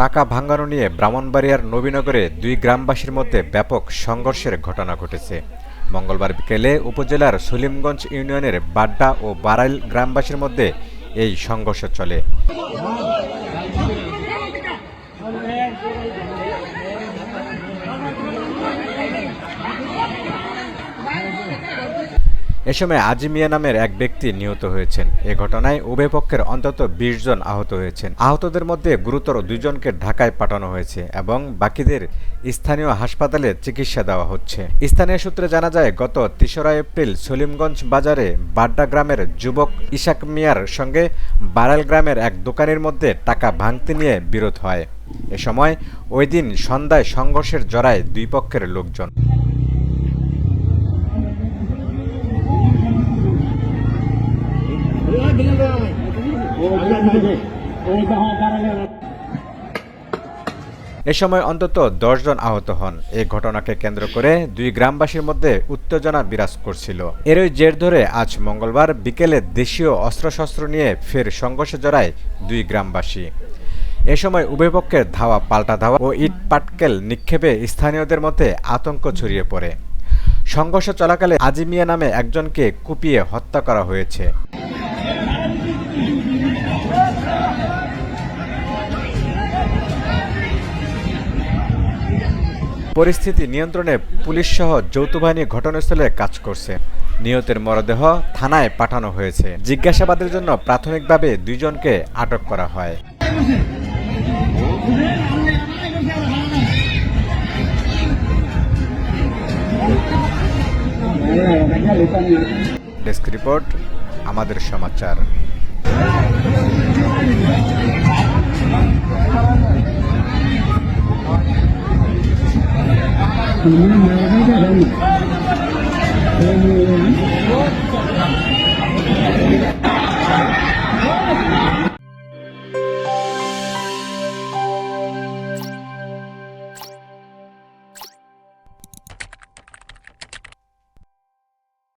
টাকা ভাঙ্গানো নিয়ে ব্রাহ্মণবাড়িয়ার নবীনগরে দুই গ্রামবাসীর মধ্যে ব্যাপক সংঘর্ষের ঘটনা ঘটেছে। মঙ্গলবার বিকেলে উপজেলার সলিমগঞ্জ ইউনিয়নের বাড্ডা ও বারাইল গ্রামবাসীর মধ্যে এই সংঘর্ষ চলে। এ সময় আজি মিয়া নামের এক ব্যক্তি নিহত হয়েছেন। এ ঘটনায় উভয় পক্ষের অন্তত বিশ জন আহত হয়েছেন। আহতদের মধ্যে গুরুতর দুইজনকে ঢাকায় পাঠানো হয়েছে এবং বাকিদের স্থানীয় হাসপাতালে চিকিৎসা দেওয়া হচ্ছে। স্থানীয় সূত্রে জানা যায়, গত তেসরা এপ্রিল সলিমগঞ্জ বাজারে বাড্ডা গ্রামের যুবক ইশাক মিয়ার সঙ্গে বারাল গ্রামের এক দোকানের মধ্যে টাকা ভাঙতে নিয়ে বিরোধ হয়। এ সময় ওই দিন সন্ধ্যায় সংঘর্ষের জড়ায় দুই পক্ষের লোকজন। এ সময় অন্তত জন আহত হন। এই ঘটনাকে কেন্দ্র করে দুই গ্রামবাসীর মধ্যে উত্তেজনা বিরাজ করছিল। এরই জের ধরে আজ মঙ্গলবার বিকেলে দেশীয় অস্ত্রশস্ত্র নিয়ে ফের সংঘর্ষে জড়ায় দুই গ্রামবাসী। এ সময় উভয় পক্ষের ধাওয়া পাল্টা ধাওয়া ও ইট পাটকেল নিক্ষেপে স্থানীয়দের মধ্যে আতঙ্ক ছড়িয়ে পড়ে। সংঘর্ষ চলাকালে আজিমিয়া নামে একজনকে কুপিয়ে হত্যা করা হয়েছে। পরিস্থিতি নিয়ন্ত্রণে পুলিশসহ যৌথ বাহিনী ঘটনাস্থলে কাজ করছে। নিহতের মরদেহ থানায় পাঠানো হয়েছে। জিজ্ঞাসাবাদের জন্য প্রাথমিকভাবে দুইজনকে আটক করা হয়। ডেস্ক রিপোর্ট, আমাদের সমাচার। mình đang nghe thấy cái đây